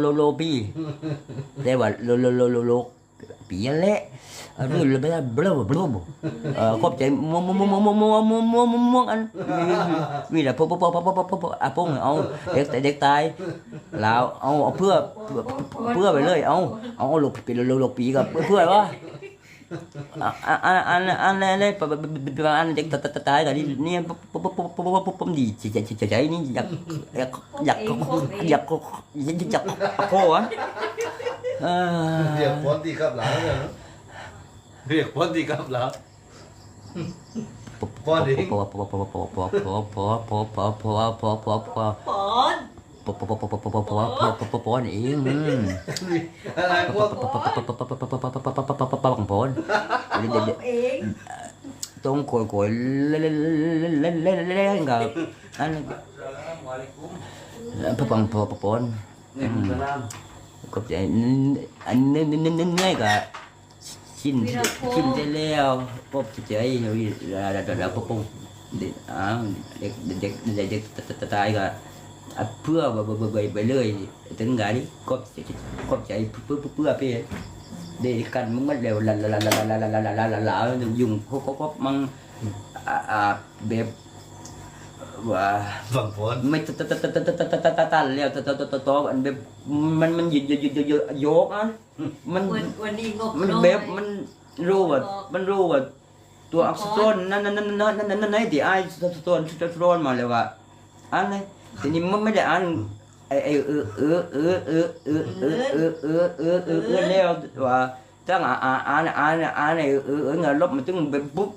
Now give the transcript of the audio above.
โลโลปีแต่ว่าโลโลโลโลโลปีนั่นแหละเออนี่ไม่ได้เบลอบลอบเออขอบใจมัวมัวมัวมัวมัวมัวมัวมัวมัวอันมีแต่พอพอพอพอพอพอพออาปงเอาเด็กเด็กตายแล้วเอาเอาเพื่อเพื่อไปเลยเอาเอาลูกปีโลโลปีกับเพื่อวะ อันอันอันอันอะไรปะปะปะอันเด็กตายตายแต่นี่เนี่ยปุ๊บปุ๊บปุ๊บปุ๊บปุ๊บปุ๊บปุ๊บดีใจใจใจนี่อยากอยากอยากอยากอยากอยากโอ้อะเอเรียอกพ้นที่กับหลังเลยนเรียกพ้นที่กับหลังพอดีพอพอพอพอพอพอพอพอพอพอพอ พอพอปอนพอพอพอพอพอพอพอพอพอพอนี่อืมอะไรพวกปังพอนบอกเองต้องคอยคอยเล่นเล่นเล่นเล่นเล่นกับอันพปังพอปอนนี่มันจะน้ก็ใจอันนี้นี่นี่นี่ก็ชินชินได้แล้วพบใจเราเราเราเราพบเด็กอ่าเด็กเด็กเด็กเด็กตายก็ เพื่อไปไปเลยถึงไงก็ก็ใจเพื่อเพื่อเพื่อเด็กกันมึงมันเร็วลาลาลาลาลาลาลาลาลาลาลายุงเขาเขาก็มังอ่าอ่าแบบว่าำฝั่งพ้นไม่ตะตะตะตะตะตะตะตะตะตะแล้วตะตะตะตะตะอันแบบมันมันยืดยืดยืดยืดโยกอะมันวันวันนี้งบมันน้อยแบบมันรู้ว่ามันรู้ว่าตัวอักษรนั่นนั่นนั่นนั่นนั่นนั่นนั่นที่ไอ้ตัวตัวตัวมาเลยว่าอันนี้ ทีนี้มันไม่ได้อ่านไอ้ไอเออเออเออเออเออเออเออเออเออเออเออแล้วว่าตั้งอ่านอ่านอ่านอ่านไอ้เออเออเงาลบมันตึงแบบปุ๊บ